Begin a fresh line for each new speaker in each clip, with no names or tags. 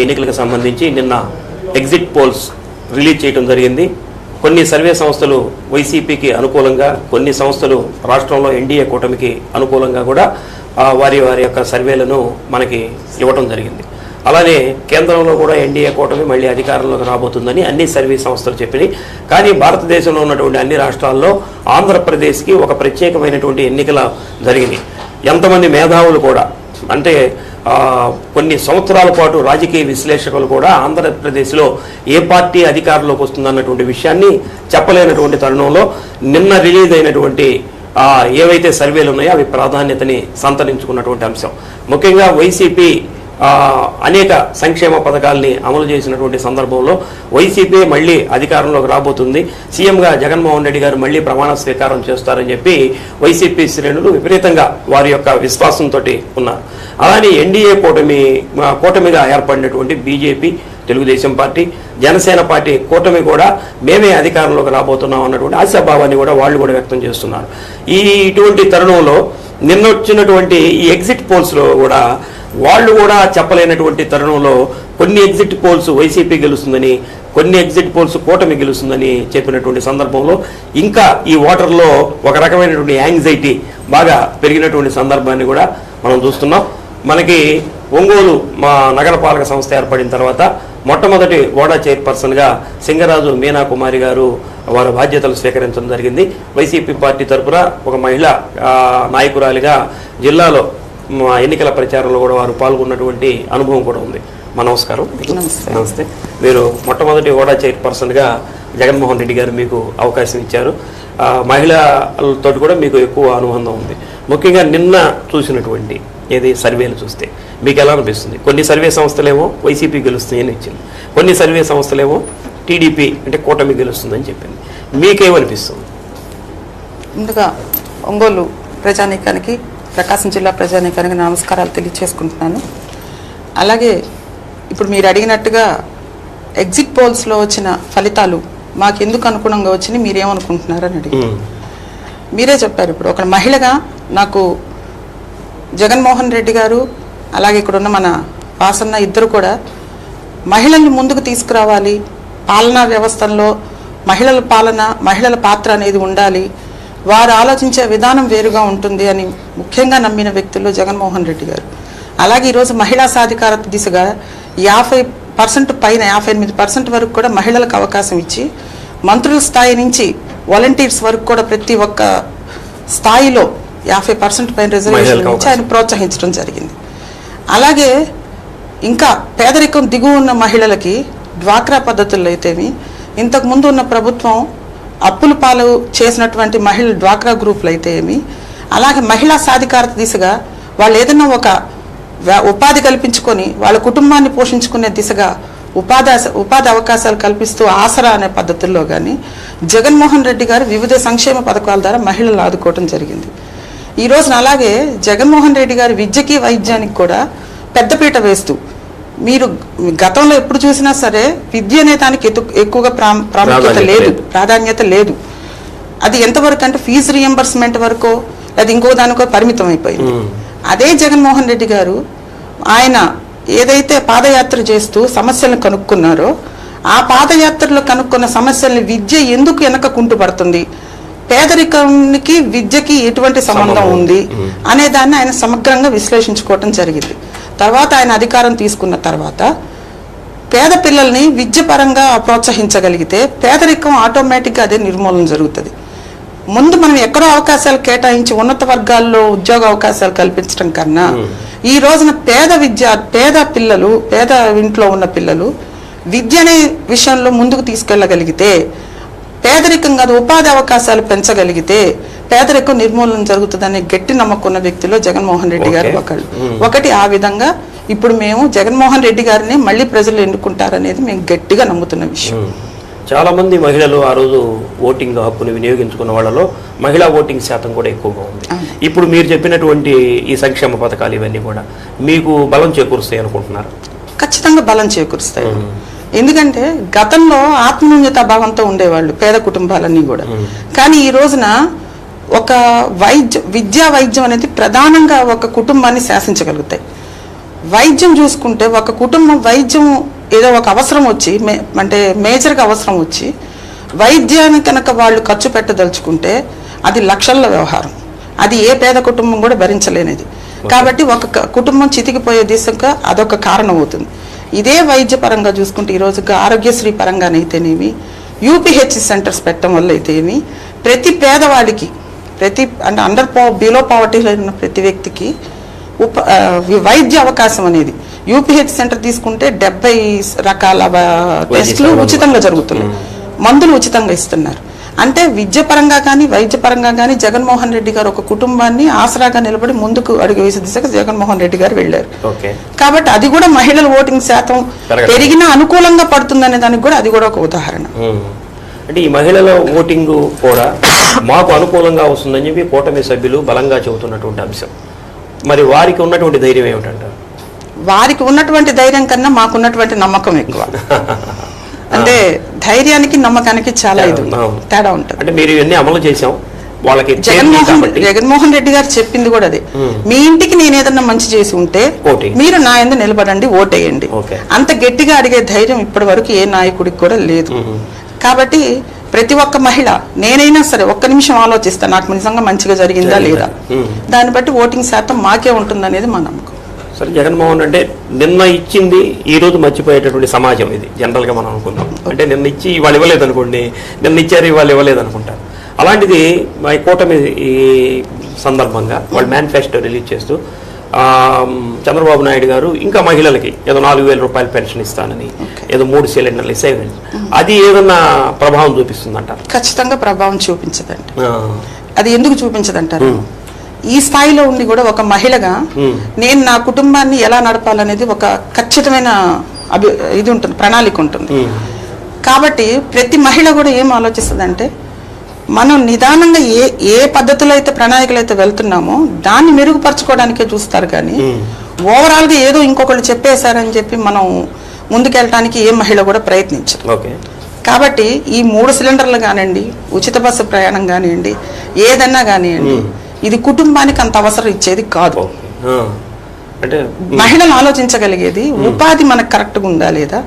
ఎన్నికలకు సంబంధించి నిన్న ఎగ్జిట్ పోల్స్ రిలీజ్ చేయడం జరిగింది. కొన్ని సర్వే సంస్థలు వైసీపీకి అనుకూలంగా కొన్ని సంస్థలు రాష్ట్రంలో ఎన్డీఏ కూటమికి అనుకూలంగా కూడా వారి వారి యొక్క సర్వేలను మనకి ఇవ్వటం జరిగింది. అలానే కేంద్రంలో కూడా ఎన్డీఏ కూటమి మళ్ళీ అధికారంలోకి రాబోతుందని అన్ని సర్వే సంస్థలు చెప్పినాయి. కానీ భారతదేశంలో ఉన్నటువంటి అన్ని రాష్ట్రాల్లో ఆంధ్రప్రదేశ్కి ఒక ప్రత్యేకమైనటువంటి ఎన్నికల జరిగినాయి. ఎంతమంది మేధావులు కూడా అంటే కొన్ని సంవత్సరాల పాటు రాజకీయ విశ్లేషకులు కూడా ఆంధ్రప్రదేశ్లో ఏ పార్టీ అధికారంలోకి వస్తుందన్నటువంటి విషయాన్ని చెప్పలేనటువంటి తరుణంలో నిన్న రిలీజ్ అయినటువంటి ఏవైతే సర్వేలు ఉన్నాయో అవి ప్రాధాన్యతని సంతరించుకున్నటువంటి అంశం. ముఖ్యంగా వైసీపీ అనేక సంక్షేమ పథకాల్ని అమలు చేసినటువంటి సందర్భంలో వైసీపీ మళ్ళీ అధికారంలోకి రాబోతుంది. సీఎంగా జగన్మోహన్ రెడ్డి గారు మళ్ళీ ప్రమాణ స్వీకారం చేస్తారని చెప్పి వైసీపీ శ్రేణులు విపరీతంగా వారి యొక్క విశ్వాసంతో ఉన్నారు. అలానే ఎన్డీఏ కూటమి కూటమిగా ఏర్పడినటువంటి BJP Telugu Desam party Janasena party కూటమి కూడా మేమే అధికారంలోకి రాబోతున్నాం అన్నటువంటి ఆశాభావాన్ని కూడా వాళ్ళు కూడా వ్యక్తం చేస్తున్నారు. ఈ ఇటువంటి తరుణంలో నిన్న వచ్చినటువంటి ఈ ఎగ్జిట్ పోల్స్లో కూడా వాళ్ళు కూడా చెప్పలేనటువంటి తరుణంలో కొన్ని ఎగ్జిట్ పోల్స్ వైసీపీ గెలుస్తుందని కొన్ని ఎగ్జిట్ పోల్స్ కూటమి గెలుస్తుందని చెప్పినటువంటి సందర్భంలో ఇంకా ఈ ఓటర్లో ఒక రకమైనటువంటి యాంగ్జైటీ బాగా పెరిగినటువంటి సందర్భాన్ని కూడా మనం చూస్తున్నాం. మనకి ఒంగోలు మా నగరపాలక సంస్థ ఏర్పడిన తర్వాత మొట్టమొదటి ఓడా చైర్పర్సన్గా సింగరాజు మీనా కుమారి గారు వారి బాధ్యతలు స్వీకరించడం జరిగింది. వైసీపీ పార్టీ తరపున ఒక మహిళ నాయకురాలిగా జిల్లాలో మా ఎన్నికల ప్రచారంలో కూడా వారు పాల్గొన్నటువంటి అనుభవం కూడా ఉంది. మా నమస్కారం.
నమస్తే.
మీరు మొట్టమొదటి ఓడా చైర్పర్సన్గా జగన్మోహన్ రెడ్డి గారు మీకు అవకాశం ఇచ్చారు. మహిళలతో కూడా మీకు ఎక్కువ అనుబంధం ఉంది. ముఖ్యంగా నిన్న చూసినటువంటి ఏది సర్వేలు చూస్తే మీకు ఎలా అనిపిస్తుంది? కొన్ని సర్వే సంస్థలేమో వైసీపీ గెలుస్తుందని ఇచ్చింది. కొన్ని సర్వే సంస్థలేమో టీడీపీ అంటే కూటమి గెలుస్తుందని చెప్పింది. మీకేమనిపిస్తుంది?
ముందుగా ఒంగోలు ప్రజానీకానికి ప్రకాశం జిల్లా ప్రజానీకానికి నమస్కారాలు తెలియచేసుకుంటున్నాను. అలాగే ఇప్పుడు మీరు అడిగినట్టుగా ఎగ్జిట్ పోల్స్లో వచ్చిన ఫలితాలు మాకు ఎందుకు అనుగుణంగా వచ్చినాయి మీరేమనుకుంటున్నారని అడిగి మీరే చెప్పారు ఇప్పుడు ఒక మహిళగా నాకు జగన్మోహన్ రెడ్డి గారు అలాగే ఇక్కడ ఉన్న మన వాసన్న ఇద్దరు కూడా మహిళల్ని ముందుకు తీసుకురావాలి. పాలనా వ్యవస్థల్లో మహిళల పాలన మహిళల పాత్ర అనేది ఉండాలి. వారు ఆలోచించే విధానం వేరుగా ఉంటుంది అని ముఖ్యంగా నమ్మిన వ్యక్తుల్లో జగన్మోహన్ రెడ్డి గారు. అలాగే ఈరోజు మహిళా సాధికారత దిశగా యాభై పర్సెంట్ పైన యాభై ఎనిమిది పర్సెంట్ వరకు కూడా మహిళలకు అవకాశం ఇచ్చి మంత్రుల స్థాయి నుంచి వాలంటీర్స్ వరకు కూడా ప్రతి ఒక్క స్థాయిలో యాభై పర్సెంట్ పైన రిజర్వేషన్ ఇచ్చి ఆయన ప్రోత్సహించడం జరిగింది. అలాగే ఇంకా పేదరికం దిగువ ఉన్న మహిళలకి డ్వాక్రా పద్ధతుల్లో అయితేమి ఇంతకు ముందు ఉన్న ప్రభుత్వం అప్పుల పాలు చేసినటువంటి మహిళ డ్వాక్రా గ్రూపులు అయితే ఏమి అలాగే మహిళా సాధికారత దిశగా వాళ్ళు ఏదైనా ఒక ఉపాధి కల్పించుకొని వాళ్ళ కుటుంబాన్ని పోషించుకునే దిశగా ఉపాధి ఉపాధి అవకాశాలు కల్పిస్తూ ఆసరా అనే పద్ధతుల్లో కానీ జగన్మోహన్ రెడ్డి గారు వివిధ సంక్షేమ పథకాల ద్వారా మహిళలు ఆదుకోవడం జరిగింది. ఈ రోజున అలాగే జగన్మోహన్ రెడ్డి గారి విద్యకి వైద్యానికి కూడా పెద్దపీట వేస్తూ మీరు గతంలో ఎప్పుడు చూసినా సరే విద్య అనే దానికి ఎక్కువగా ప్రాం- ప్రాముఖ్యత లేదు. ప్రాధాన్యత లేదు అది ఎంతవరకు అంటే ఫీజు రియంబర్స్మెంట్ వరకు అది ఇంకో దానికో పరిమితం అయిపోయింది. అదే జగన్మోహన్ రెడ్డి గారు ఆయన ఏదైతే పాదయాత్ర చేస్తూ సమస్యలను కనుక్కున్నారో ఆ పాదయాత్రలో కనుక్కున్న సమస్యల్ని విద్య ఎందుకు వెనక కుంటుపడుతుంది పేదరికానికి విద్యకి ఎటువంటి సంబంధం ఉంది
ఉంది.
అనే దాన్ని ఆయన సమగ్రంగా విశ్లేషించుకోవటం జరిగింది తర్వాత ఆయన అధికారం తీసుకున్న తర్వాత పేద పిల్లల్ని విద్య పరంగా ప్రోత్సహించగలిగితే పేదరికం ఆటోమేటిక్గా అదే నిర్మూలన జరుగుతుంది. ముందు మనం ఎక్కడో అవకాశాలు కేటాయించి ఉన్నత వర్గాల్లో ఉద్యోగ అవకాశాలు కల్పించడం కన్నా ఈ రోజున పేద విద్య పేద పిల్లలు పేద ఇంట్లో ఉన్న పిల్లలు విద్య అనే విషయంలో ముందుకు తీసుకెళ్ళగలిగితే పేదరికం కాదు ఉపాధి అవకాశాలు పెంచగలిగితే పేదరికం నిర్మూలన జరుగుతుందనే గట్టి నమ్మకం ఉన్న వ్యక్తిలో జగన్మోహన్ రెడ్డి గారు. ఒకళ్ళు. ఒకటి ఆ విధంగా ఇప్పుడు మేము జగన్మోహన్ రెడ్డి గారిని మళ్ళీ ప్రజలు ఎన్నుకుంటారనేది మేము గట్టిగా నమ్ముతున్న విషయం.
చాలా మంది మహిళలు ఆ రోజు ఓటింగ్ హక్కును వినియోగించుకున్న వాళ్ళలో మహిళా ఓటింగ్ శాతం కూడా ఎక్కువగా ఉంది. ఇప్పుడు మీరు చెప్పినటువంటి ఈ సంక్షేమ పథకాలు ఇవన్నీ కూడా మీకు బలం చేకూరుస్తాయి అనుకుంటున్నారు
ఖచ్చితంగా బలం చేకూరుస్తాయి. ఎందుకంటే గతంలో ఆత్మన్యూన్యత భావంతో ఉండేవాళ్ళు పేద కుటుంబాలన్నీ కూడా. కానీ ఈ రోజున ఒక వైద్య విద్యా వైద్యం అనేది ప్రధానంగా ఒక కుటుంబాన్ని శాసించగలుగుతాయి. వైద్యం చూసుకుంటే ఒక కుటుంబం వైద్యం ఏదో ఒక అవసరం వచ్చి మే అంటే మేజర్గా అవసరం వచ్చి వైద్యానికి కనుక వాళ్ళు ఖర్చు పెట్టదలుచుకుంటే అది లక్షల వ్యవహారం. అది ఏ పేద కుటుంబం కూడా భరించలేనిది. కాబట్టి ఒక కుటుంబం చితికిపోయే దిశగా అదొక కారణం అవుతుంది ఇదే వైద్య పరంగా చూసుకుంటే ఈరోజు ఆరోగ్యశ్రీ పరంగానైతేనేమి యూపీహెచ్ సెంటర్స్ పెట్టడం వల్ల అయితేమి ప్రతి పేదవాడికి ప్రతి అంటే అండర్ పా బిలో పావర్టీలో ఉన్న ప్రతి వ్యక్తికి ఉప వైద్య అవకాశం అనేది. యూపీహెచ్ సెంటర్ తీసుకుంటే డెబ్బై రకాల టెస్టులు ఉచితంగా జరుగుతున్నాయి. మందులు ఉచితంగా ఇస్తున్నారు. అంటే విద్య పరంగా కానీ వైద్య పరంగా కానీ జగన్మోహన్ రెడ్డి గారు ఒక కుటుంబాన్ని ఆసరాగా నిలబడి ముందుకు అడుగు వేసే దిశగా జగన్మోహన్ రెడ్డి గారు వెళ్ళారు.
ఓకే.
కాబట్టి అది కూడా మహిళల ఓటింగ్ శాతం. పెరిగినా అనుకూలంగా పడుతుందనే దానికి కూడా అది కూడా ఒక ఉదాహరణ.
అంటే ఈ మహిళల ఓటింగ్ కూడా మాకు అనుకూలంగా వస్తుందని చెప్పి కూటమి సభ్యులు బలంగా చెబుతున్నటువంటి అంశం. మరి వారికి ఉన్నటువంటి ధైర్యం ఏమిటంటారు?
వారికి ఉన్నటువంటి ధైర్యం కన్నా మాకున్నటువంటి నమ్మకం ఎక్కువ. అంటే ధైర్యానికి నమ్మకానికి చాలా ఇది. తేడా ఉంటుంది.
అంటే మీరు ఇవన్నీ అమలు చేశాం. వాళ్ళకి
జగన్మోహన్ జగన్మోహన్ రెడ్డి గారు చెప్పింది కూడా అదే. మీ ఇంటికి నేను ఏదన్నా మంచి చేసి ఉంటే. మీరు నా ఎందు నిలబడండి ఓటేయండి. అంత గట్టిగా అడిగే ధైర్యం ఇప్పటి వరకు ఏ నాయకుడికి కూడా లేదు. కాబట్టి ప్రతి ఒక్క మహిళ నేనైనా సరే ఒక్క నిమిషం ఆలోచిస్తా నాకు నిజంగా మంచిగా జరిగిందా లేదా. దాన్ని బట్టి ఓటింగ్ శాతం మాకే ఉంటుందనేది మా నమ్మకం.
సరే జగన్మోహన్ అంటే నిన్న ఇచ్చింది ఈ రోజు మర్చిపోయేటటువంటి సమాజం ఇది జనరల్గా మనం అనుకుందాం. అంటే నిన్న ఇచ్చి ఇవాళ ఇవ్వలేదు అనుకోండి నిన్న ఇచ్చారు ఇవాళ ఇవ్వలేదు అనుకుంటారు అలాంటిది మా కూటమి ఈ సందర్భంగా వాళ్ళు మేనిఫెస్టో రిలీజ్ చేస్తూ ఆ, చంద్రబాబు నాయుడు గారు ఇంకా మహిళలకి ఏదో నాలుగు వేల రూపాయలు పెన్షన్ ఇస్తానని ఏదో మూడు సిలిండర్లు ఇస్తే అది ఏదన్నా ప్రభావం చూపిస్తుందంటారు?
ఖచ్చితంగా ప్రభావం చూపించదండి. అది ఎందుకు చూపించదంటారు? ఈ స్థాయిలో ఉండి కూడా ఒక మహిళగా. నేను నా కుటుంబాన్ని ఎలా నడపాలనేది ఒక ఖచ్చితమైన అభి ఇది ఉంటుంది ప్రణాళిక ఉంటుంది. కాబట్టి ప్రతి మహిళ కూడా ఏం ఆలోచిస్తుందంటే మనం నిదానంగా ఏ ఏ పద్ధతిలో అయితే ప్రణాళికలు అయితే వెళ్తున్నామో దాన్ని మెరుగుపరచుకోవడానికే చూస్తారు కానీ
మ్మ్.
ఓవరాల్గా ఏదో ఇంకొకళ్ళు చెప్పేశారని చెప్పి మనం ముందుకెళ్ళటానికి ఏ మహిళ కూడా ప్రయత్నించరు.
ఓకే.
కాబట్టి ఈ మూడు సిలిండర్లు కానివ్వండి ఉచిత బస్సు ప్రయాణం కానివ్వండి ఏదన్నా కానివ్వండి ఇది కుటుంబానికి అంత అవసరం ఇచ్చేది కాదు.
అంటే
మహిళలు ఆలోచించగలిగేది ఉపాధి మనకు కరెక్ట్గా ఉందా లేదా?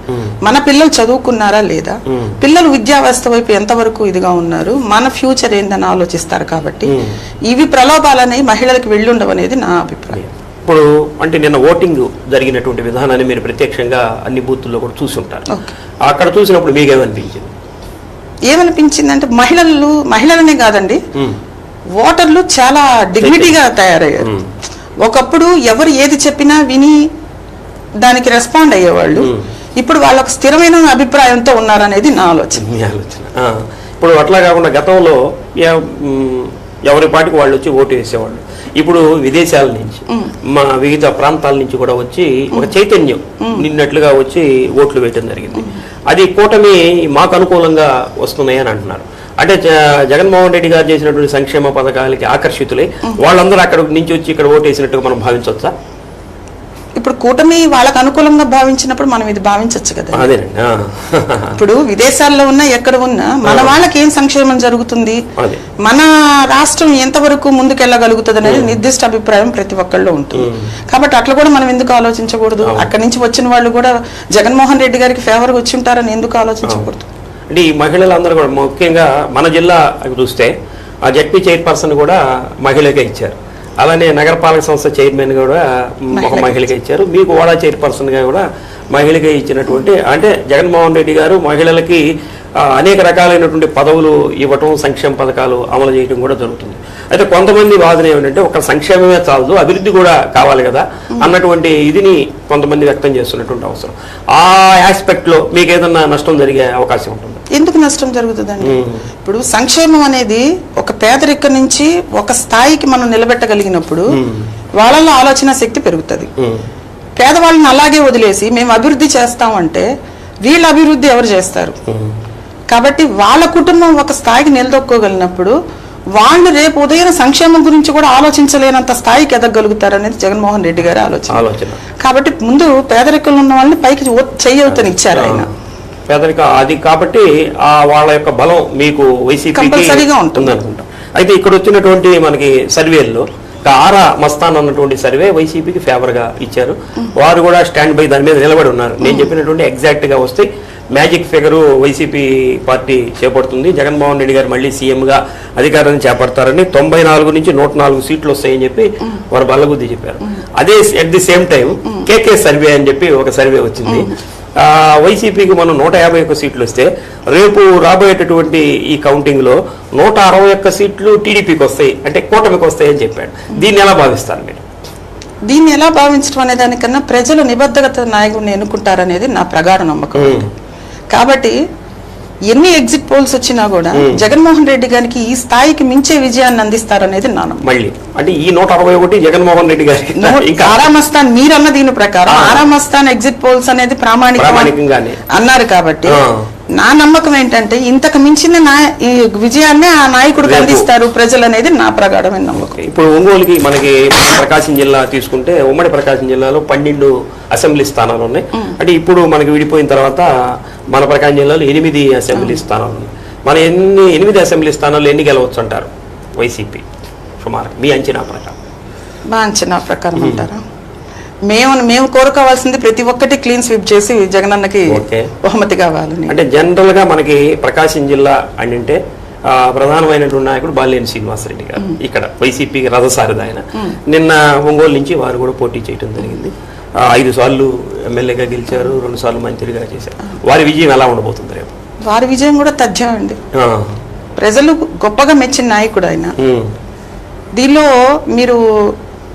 మన పిల్లలు చదువుకున్నారా లేదా. పిల్లలు విద్యా వ్యవస్థ వైపు ఎంతవరకు ఇదిగా ఉన్నారు? మన ఫ్యూచర్ ఏందని ఆలోచిస్తారు కాబట్టి ఇవి ప్రలోభాలనేవి మహిళలకు వెళ్ళుండవు అనేది నా అభిప్రాయం.
ఇప్పుడు అంటే నిన్న ఓటింగ్ జరిగినటువంటి విధానాన్ని మీరు ప్రత్యక్షంగా అన్ని బూతుల్లో కూడా చూసి ఉంటారు. అక్కడ చూసినప్పుడు మీకేమనిపించింది
ఏమనిపించిందంటే మహిళలు మహిళలనే కాదండి. ఓటర్లు చాలా డిగ్నిటీగా తయారయ్యారు.
మ్మ్.
ఒకప్పుడు ఎవరు ఏది చెప్పినా విని దానికి రెస్పాండ్ అయ్యేవాళ్ళు.
మ్మ్.
ఇప్పుడు వాళ్ళకు స్థిరమైన అభిప్రాయంతో ఉన్నారనేది నా ఆలోచన.
ఆలోచన. ఇప్పుడు అట్లా కాకుండా గతంలో ఎవరి పాటికి వాళ్ళు వచ్చి ఓటు వేసేవాళ్ళు. ఇప్పుడు విదేశాల నుంచి మా వివిధ ప్రాంతాల నుంచి కూడా వచ్చి ఒక చైతన్యం నిన్నట్లుగా వచ్చి ఓట్లు వేయటం జరిగింది. అది కూటమి మాకు అనుకూలంగా వస్తున్నాయి అని అంటున్నారు. అంటే జగన్మోహన్ రెడ్డి గారు చేసినటువంటి సంక్షేమ పథకాలకి ఆకర్షితులై వాళ్ళందరూ అక్కడ నుంచి వచ్చి ఇక్కడ ఓటు వేసినట్టుగా మనం భావించవచ్చా?
ఇప్పుడు కూటమి వాళ్ళకు అనుకూలంగా భావించినప్పుడు మనం ఇది భావించవచ్చు కదా. ఇప్పుడు విదేశాల్లో ఉన్నా ఎక్కడ ఉన్నా మన వాళ్ళకి ఏం సంక్షేమం జరుగుతుంది? మన రాష్ట్రం ఎంతవరకు ముందుకెళ్ళగలుగుతుంది అనేది నిర్దిష్ట అభిప్రాయం ప్రతి ఒక్కళ్ళు ఉంటుంది. కాబట్టి అట్లా కూడా మనం ఎందుకు ఆలోచించకూడదు? అక్కడి నుంచి వచ్చిన వాళ్ళు కూడా జగన్మోహన్ రెడ్డి గారికి ఫేవర్ వచ్చి ఉంటారని ఎందుకు ఆలోచించకూడదు?
అంటే ఈ మహిళలందరూ కూడా ముఖ్యంగా మన జిల్లా చూస్తే ఆ జడ్పీ చైర్పర్సన్ కూడా మహిళకే ఇచ్చారు. అలానే నగరపాలక సంస్థ చైర్మన్ కూడా ఒక మహిళకే ఇచ్చారు. మీకు వాడా చైర్పర్సన్గా కూడా మహిళకే ఇచ్చినటువంటి అంటే జగన్మోహన్ రెడ్డి గారు మహిళలకి అనేక రకాలైనటువంటి పదవులు ఇవ్వటం సంక్షేమ పథకాలు అమలు చేయడం కూడా జరుగుతుంది. అయితే కొంతమంది వాదన ఏమిటంటే ఒక సంక్షేమమే చాలదు అభివృద్ధి కూడా కావాలి కదా అన్నటువంటి ఇదిని కొంతమంది వ్యక్తం చేస్తున్నటువంటి అవసరం. ఆ ఆస్పెక్ట్లో మీకు ఏదన్నా నష్టం జరిగే అవకాశం ఉంటుంది?
ఎందుకు నష్టం జరుగుతుందండి? ఇప్పుడు సంక్షేమం అనేది ఒక పేదరికం నుంచి ఒక స్థాయికి మనం నిలబెట్టగలిగినప్పుడు వాళ్ళలో ఆలోచన శక్తి పెరుగుతుంది. పేదవాళ్ళని అలాగే వదిలేసి మేము అభివృద్ధి చేస్తామంటే వీళ్ళ అభివృద్ధి ఎవరు చేస్తారు? కాబట్టి వాళ్ళ కుటుంబం ఒక స్థాయికి నిలదొక్కోగలిగినప్పుడు వాళ్ళు రేపు ఉదయం సంక్షేమం గురించి కూడా ఆలోచించలేనంత స్థాయికి ఎదగలుగుతారు అనేది జగన్మోహన్ రెడ్డి గారి ఆలోచన. కాబట్టి ముందు పేదరికంలో ఉన్న వాళ్ళని పైకి చెయ్యవుతనిచ్చారు ఆయన.
పేదరిక అది కాబట్టి ఆ వాళ్ళ యొక్క బలం మీకు వైసీపీ
Compulsory గా ఉంటుంది.
అనుకుంటా అయితే ఇక్కడ వచ్చినటువంటి మనకి సర్వేల్లో ఆరా మస్తాన్ అన్నటువంటి సర్వే వైసీపీకి ఫేవర్గా ఇచ్చారు. వారు కూడా స్టాండ్ బై దాని మీద నిలబడి ఉన్నారు. నేను చెప్పినటువంటి ఎగ్జాక్ట్గా వస్తే మ్యాజిక్ ఫిగర్ వైసీపీ పార్టీ చేపడుతుంది. జగన్మోహన్ రెడ్డి గారు మళ్ళీ సీఎం గా అధికారాన్ని చేపడతారని తొంభై నాలుగు నుంచి నూట నాలుగు సీట్లు వస్తాయని చెప్పి వారు బల్లగుద్ది చెప్పారు. అదే at the same time KK survey అని చెప్పి ఒక సర్వే వచ్చింది. వైసీపీకి మనం నూట యాభై ఒక్క సీట్లు వస్తే రేపు రాబోయేటటువంటి ఈ కౌంటింగ్లో నూట అరవై ఒక్క సీట్లు టీడీపీకి వస్తాయి అంటే కూటమికి వస్తాయి అని చెప్పాడు. దీన్ని ఎలా భావిస్తారు మీరు?
దీన్ని ఎలా భావించడం అనే దానికన్నా ప్రజలు నిబద్ధత నాయకుడిని ఎన్నుకుంటారనేది నా ప్రగాఢ నమ్మకం.
మ్మ్.
కాబట్టి ఎన్ని ఎగ్జిట్ పోల్స్ వచ్చినా కూడా జగన్మోహన్ రెడ్డి గారికి ఈ స్థాయికి మించే విజయాన్ని అందిస్తారనేది నా
మళ్ళీ అంటే ఈ నూట అరవై ఒకటి జగన్మోహన్ రెడ్డి గారి ఇంకా
ఆరామస్థాన్ మీరన్న దీని ప్రకారం. ఆరామస్థాన్ ఎగ్జిట్ పోల్స్ అనేది ప్రామాణికం
ప్రామాణికంగానే.
అన్నారు కాబట్టి. నా నమ్మకం ఏంటంటే ఇంతకు మించిన నా ఈ విజయాన్ని ఆ నాయకుడికి. అందిస్తారు ప్రజలు అనేది నా ప్రగాఢమైన నమ్మకం
ఇప్పుడు ఒంగోలుకి మనకి ప్రకాశం జిల్లా తీసుకుంటే ఉమ్మడి ప్రకాశం జిల్లాలో పన్నెండు అసెంబ్లీ స్థానాలు ఉన్నాయి అంటే ఇప్పుడు మనకి విడిపోయిన తర్వాత మన ప్రకాశం జిల్లాలో ఎనిమిది అసెంబ్లీ స్థానాలు మన ఎన్ని ఎనిమిది అసెంబ్లీ స్థానాల్లో ఎన్ని గెలవచ్చు అంటారు? వైసీపీ సుమారు. మీ అంచనా ప్రకారం.
మా అంచనా ప్రకారం అంటారా? మేము మేము కోరుకోవాల్సింది ప్రతి ఒక్కటి క్లీన్ స్వీప్ చేసి జగనన్నకి. బహుమతి కావాలని
అంటే జనరల్గా మనకి ప్రకాశం జిల్లా అని అంటే ప్రధానమైనటువంటి నాయకుడు బాలినేని శ్రీనివాసరెడ్డి గారు ఇక్కడ వైసీపీకి రథసారథి ఆయన. నిన్న ఒంగోలు నుంచి వారు కూడా పోటీ చేయడం జరిగింది. ఐదు సార్లు ఎమ్మెల్యేగా గెలిచారు రెండు సార్లు మంత్రిగా చేశారు. వారి విజయం ఎలా ఉండబోతుంది రేపు?
వారి విజయం కూడా తథ్యం అండి ప్రజలు గొప్పగా మెచ్చిన నాయకుడు ఆయన. దీనిలో మీరు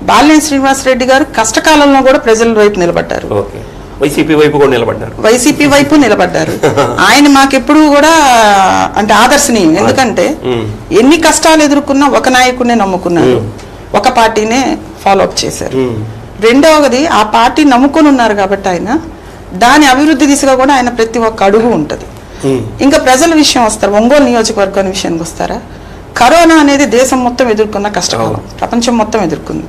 బాలినేని శ్రీనివాసరెడ్డి గారు కష్టకాలంలో కూడా ప్రజల వైపు నిలబడ్డారు.
ఓకే. వైసీపీ వైపు కూడా నిలబడ్డారు.
వైసీపీ వైపు నిలబడ్డారు. ఆయన మాకెప్పుడు కూడా అంటే ఆదర్శనీయం. ఎందుకంటే ఎన్ని కష్టాలు ఎదుర్కొన్నా ఒక నాయకుడినే నమ్ముకున్నారు ఒక పార్టీనే ఫాలో అప్ చేశారు. రెండవది ఆ పార్టీ నమ్ముకొని ఉన్నారు కాబట్టి ఆయన దాని అభివృద్ధి దిశగా కూడా ఆయన ప్రతి ఒక్క అడుగు ఉంటది. ఇంకా ప్రజల విషయం వస్తారు ఒంగోలు నియోజకవర్గం విషయానికి వస్తారా? కరోనా అనేది దేశం మొత్తం ఎదుర్కొన్న కష్టకాలం ప్రపంచం మొత్తం ఎదుర్కొంది.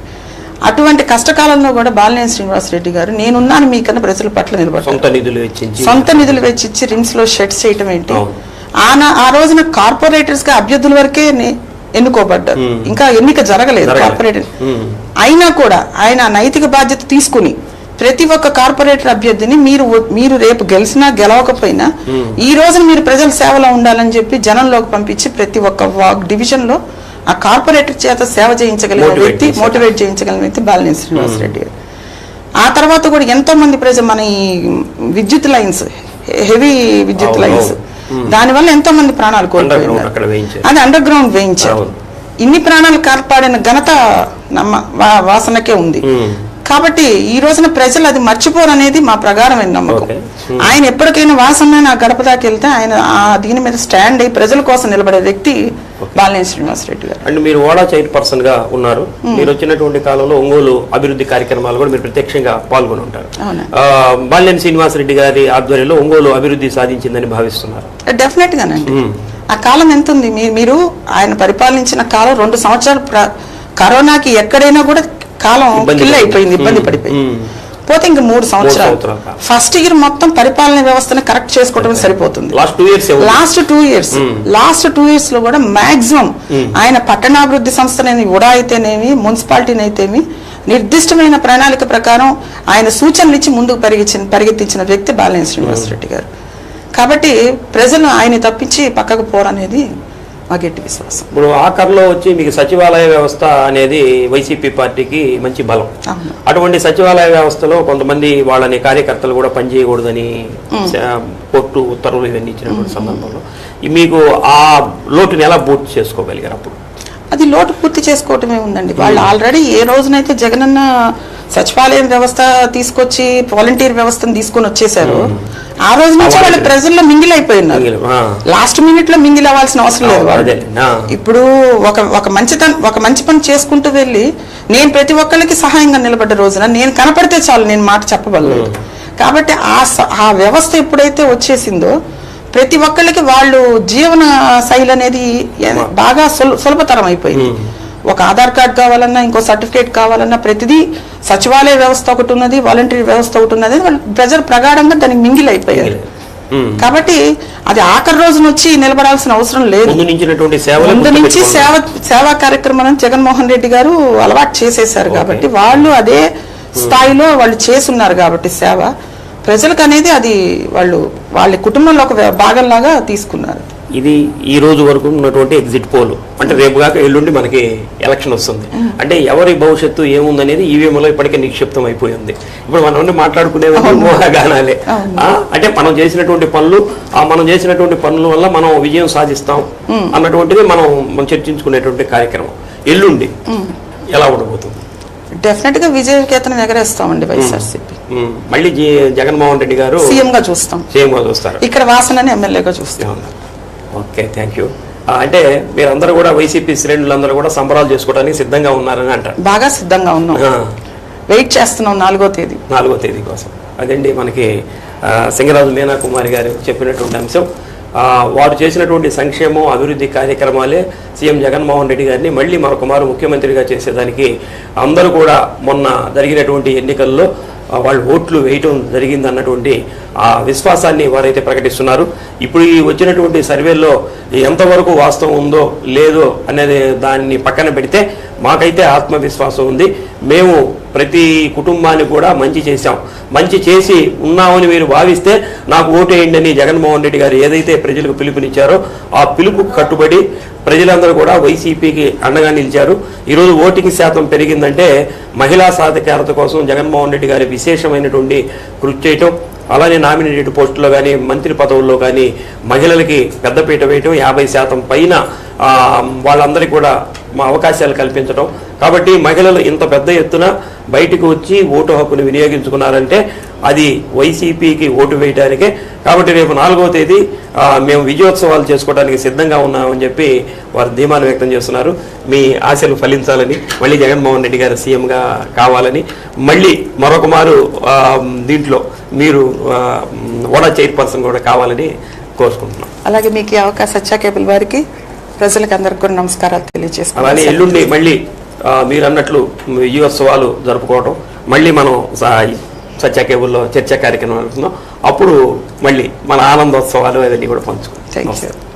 అటువంటి కష్టకాలంలో కూడా బాలినేని శ్రీనివాసరెడ్డి గారు నేనున్నాను మీకన్నా ప్రజల పట్ల నిలబడతాను
సొంత నిధులు వెచ్చించి.
వెచ్చిచ్చి రిమ్స్లో షెడ్స్ చేయటం ఏంటి. ఆన ఆ రోజున కార్పొరేటర్స్గా అభ్యర్థుల వరకే ఎన్నుకోబడ్డారు. ఇంకా ఎన్నిక జరగలేదు. కార్పొరేటర్ అయినా కూడా ఆయన నైతిక బాధ్యత తీసుకుని ప్రతి ఒక్క కార్పొరేటర్ అభ్యర్థిని మీరు మీరు రేపు గెలిచినా గెలవకపోయినా ఈ రోజున మీరు ప్రజల సేవలో ఉండాలని చెప్పి జనంలోకి పంపించి ప్రతి ఒక్క వార్డ్ డివిజన్లో ఆ కార్పొరేటర్ చేత సేవ చేయించగలిగిన వ్యక్తి. మోటివేట్ చేయించగలిగిన వ్యక్తి బాలినేని శ్రీనివాస్ రెడ్డి గారు ఆ తర్వాత కూడా ఎంతో మంది ప్రజలు మన ఈ విద్యుత్ లైన్స్ హెవీ విద్యుత్ లైన్స్. దానివల్ల ఎంతో మంది ప్రాణాలు కోల్పోయినారు. అది అండర్ గ్రౌండ్ వేయించారు. ఇన్ని ప్రాణాలు కాపాడిన ఘనత నమ్మ వాసనకే ఉంది. కాబట్టి ఈ రోజున ప్రజలు అది మర్చిపోరు అనేది మా ప్రగాఢమైన నమ్మకం. ఆయన ఎప్పటికైనా వాసన నా గడప దాకా వెళ్తే ఆయన ఆ దీని మీద స్టాండ్ అయ్యి ప్రజల కోసం నిలబడే వ్యక్తి బాలినేని శ్రీనివాసరెడ్డి గారు.
అండ్ మీరు ఓడా చైర్ పర్సన్గా ఉన్నారు. మీరు వచ్చినటువంటి కాలంలో ఒంగోలు అభివృద్ధి కార్యక్రమాలు కూడా మీరు ప్రత్యక్షంగా పాల్గొని ఉంటారు. బాలినేని శ్రీనివాసరెడ్డి గారి ఆధ్వర్యంలో ఒంగోలు అభివృద్ధి సాధించిందని భావిస్తున్నారు.
డెఫినెట్ గానండి.
మ్మ్.
ఆ కాలం ఎంత ఉంది మీరు ఆయన పరిపాలించిన కాలం రెండు సంవత్సరాలు కరోనాకి ఎక్కడైనా కూడా కాలం కిల్. అయిపోయింది ఇబ్బంది. పడిపోయింది. పోతే ఇంక మూడు సంవత్సరాలు. ఫస్ట్ ఇయర్ మొత్తం పరిపాలన వ్యవస్థను కరెక్ట్ చేసుకోవడం సరిపోతుంది.
Last two years
last two ఇయర్స్లో కూడా మాక్సిమం ఆయన పట్టణాభివృద్ధి సంస్థలని ఉడా అయితేనేమి మున్సిపాలిటీని అయితేమి నిర్దిష్టమైన ప్రణాళిక ప్రకారం ఆయన సూచనలు ఇచ్చి ముందుకు పరిగెత్తించిన పరిగెత్తించిన వ్యక్తి బాలినేని శ్రీనివాసరెడ్డి గారు. కాబట్టి ప్రజలు ఆయన తప్పించి పక్కకు పోరనేది మా గట్టి విశ్వాసం.
ఇప్పుడు ఆఖర్లో వచ్చి మీకు సచివాలయ వ్యవస్థ అనేది వైసీపీ పార్టీకి మంచి బలం. అటువంటి సచివాలయ వ్యవస్థలో కొంతమంది వాళ్ళని కార్యకర్తలు కూడా పనిచేయకూడదని కోర్టు ఉత్తర్వులు ఇవన్నీ ఇచ్చినటువంటి సందర్భంలో. మీకు ఆ లోటుని ఎలా పూర్తి చేసుకోగలిగారు అప్పుడు?
లోటు పూర్తి చేసుకోవటమే ఉందండి. వాళ్ళు ఆల్రెడీ ఏ రోజునైతే జగనన్న సచివాలయం వ్యవస్థ తీసుకొచ్చి వాలంటీర్ వ్యవస్థను తీసుకొని వచ్చేసారు ఆ రోజు నుంచి వాళ్ళు ప్రజల్లో మింగిల్ అయిపోయినారు. లాస్ట్ మినిట్లో మింగిల్ అవ్వాల్సిన అవసరం లేదు. ఇప్పుడు ఒక ఒక మంచి ఒక మంచి పని చేసుకుంటూ వెళ్ళి నేను ప్రతి ఒక్కరికి సహాయంగా నిలబడ్డ రోజున నేను కనపడితే చాలు నేను మాట చెప్పగలను. కాబట్టి ఆ ఆ వ్యవస్థ ఎప్పుడైతే వచ్చేసిందో ప్రతి ఒక్కళ్ళకి వాళ్ళు జీవన శైలి అనేది బాగా సుల- సులభతరం అయిపోయింది. ఒక ఆధార్ కార్డ్ కావాలన్నా ఇంకో సర్టిఫికేట్ కావాలన్నా ప్రతిదీ సచివాలయ వ్యవస్థ ఒకటి ఉన్నది వాలంటీర్ వ్యవస్థ ఒకటి ఉన్నది వాళ్ళు ప్రజలు ప్రగాఢంగా దానికి మింగిల్ అయిపోయారు. కాబట్టి అది ఆఖరి రోజున వచ్చి నిలబడాల్సిన అవసరం లేదు.
ముందు
నుంచి. సేవ సేవా కార్యక్రమాలను జగన్మోహన్ రెడ్డి గారు అలవాటు చేసేసారు
ఓకే.
కాబట్టి వాళ్ళు అదే స్థాయిలో వాళ్ళు చేస్తున్నారు కాబట్టి సేవ. ప్రజలకు అనేది అది వాళ్ళు వాళ్ళ కుటుంబంలో ఒక భాగంలాగా తీసుకున్నారు.
ఇది ఈ రోజు వరకు ఉన్నటువంటి ఎగ్జిట్ పోల్ అంటే రేపు కాక ఎల్లుండి మనకి ఎలక్షన్ వస్తుంది. అంటే ఎవరి భవిష్యత్తు ఏముందనేది ఈవీఎంలో ఇప్పటికే నిక్షిప్తం అయిపోయింది. ఇప్పుడు మనం. మోహగానాలే.
అవును.
ఆ, అంటే మనం చేసినటువంటి పనులు ఆ మనం చేసినటువంటి పనుల వల్ల మనం విజయం సాధిస్తాం అన్నటువంటిది మనం మనం చర్చించుకునేటువంటి కార్యక్రమం. ఎల్లుండి ఎలా ఉండబోతుంది?
డెఫినెట్గా విజయకేతనం ఎగరేస్తామండి వైఎస్ఆర్సీపీ.
మళ్ళీ జగన్మోహన్ రెడ్డి గారు
సీఎం గా చూస్తాం.
సీఎం గా చూస్తారు.
ఇక్కడ వాసనని ఎమ్మెల్యేగా చూస్తాం.
ఓకే థ్యాంక్ యూ అంటే మీరందరూ కూడా వైసీపీ శ్రేణులందరూ కూడా సంబరాలు చేసుకోవడానికి సిద్ధంగా ఉన్నారని అంటారు.
బాగా సిద్ధంగా ఉన్నాం. వెయిట్ చేస్తున్నాం నాలుగో తేదీ.
నాలుగో తేదీ కోసం. అదండి మనకి సింగరాజు మీనా కుమారి గారు చెప్పినటువంటి అంశం. వారు చేసినటువంటి సంక్షేమం అభివృద్ధి కార్యక్రమాలే సీఎం జగన్మోహన్ రెడ్డి గారిని మళ్ళీ మరొకమారు ముఖ్యమంత్రిగా చేసేదానికి అందరూ కూడా మొన్న జరిగినటువంటి ఎన్నికల్లో వాళ్ళు ఓట్లు వేయటం జరిగింది అన్నటువంటి ఆ విశ్వాసాన్ని వారైతే ప్రకటిస్తున్నారు. ఇప్పుడు ఈ వచ్చినటువంటి సర్వేలో ఎంతవరకు వాస్తవం ఉందో లేదో అనేది దాన్ని పక్కన పెడితే మాకైతే ఆత్మవిశ్వాసం ఉంది. మేము ప్రతి కుటుంబాన్ని కూడా మంచి చేశాం. మంచి చేసి ఉన్నామని మీరు భావిస్తే నాకు ఓటేయండి అని జగన్మోహన్ రెడ్డి గారు ఏదైతే ప్రజలకు పిలుపునిచ్చారో ఆ పిలుపు కట్టుబడి ప్రజలందరూ కూడా వైసీపీకి అండగా నిలిచారు. ఈరోజు ఓటింగ్ శాతం పెరిగిందంటే మహిళా సాధికారత కోసం జగన్మోహన్ రెడ్డి గారి విశేషమైనటువంటి కృషి చేయటం అలానే నామినేటెడ్ పోస్టుల్లో కానీ మంత్రి పదవుల్లో కానీ మహిళలకి పెద్దపీట వేయటం యాభై శాతం పైన వాళ్ళందరికీ కూడా మా అవకాశాలు కల్పించడం కాబట్టి మహిళలు ఇంత పెద్ద ఎత్తున బయటకు వచ్చి ఓటు హక్కును వినియోగించుకున్నారంటే అది వైసీపీకి ఓటు వేయడానికే కాబట్టి రేపు నాలుగవ తేదీ మేము విజయోత్సవాలు చేసుకోవడానికి సిద్ధంగా ఉన్నామని చెప్పి వారు ధీమాను వ్యక్తం చేస్తున్నారు. మీ ఆశలు ఫలించాలని మళ్ళీ జగన్మోహన్ రెడ్డి గారు సీఎంగా కావాలని మళ్ళీ మరొక మారు దీంట్లో మీరు ఆ, ఓడా చైర్పర్సన్ కూడా కావాలని కోరుకుంటున్నాం.
అలాగే మీకు అవకాశం సత్యా వారికి? ప్రజలకు అందరికి కూడా నమస్కారాలు తెలియజేసుకున్నాను
ఎల్లుండి మళ్ళీ మీరు అన్నట్లు విజయోత్సవాలు జరుపుకోవటం మళ్ళీ మనం సత్య కేబుల్లో చర్చా కార్యక్రమం అప్పుడు మళ్ళీ మన ఆనందోత్సవాలు అవన్నీ కూడా
థ్యాంక్
పంచుకుంటాం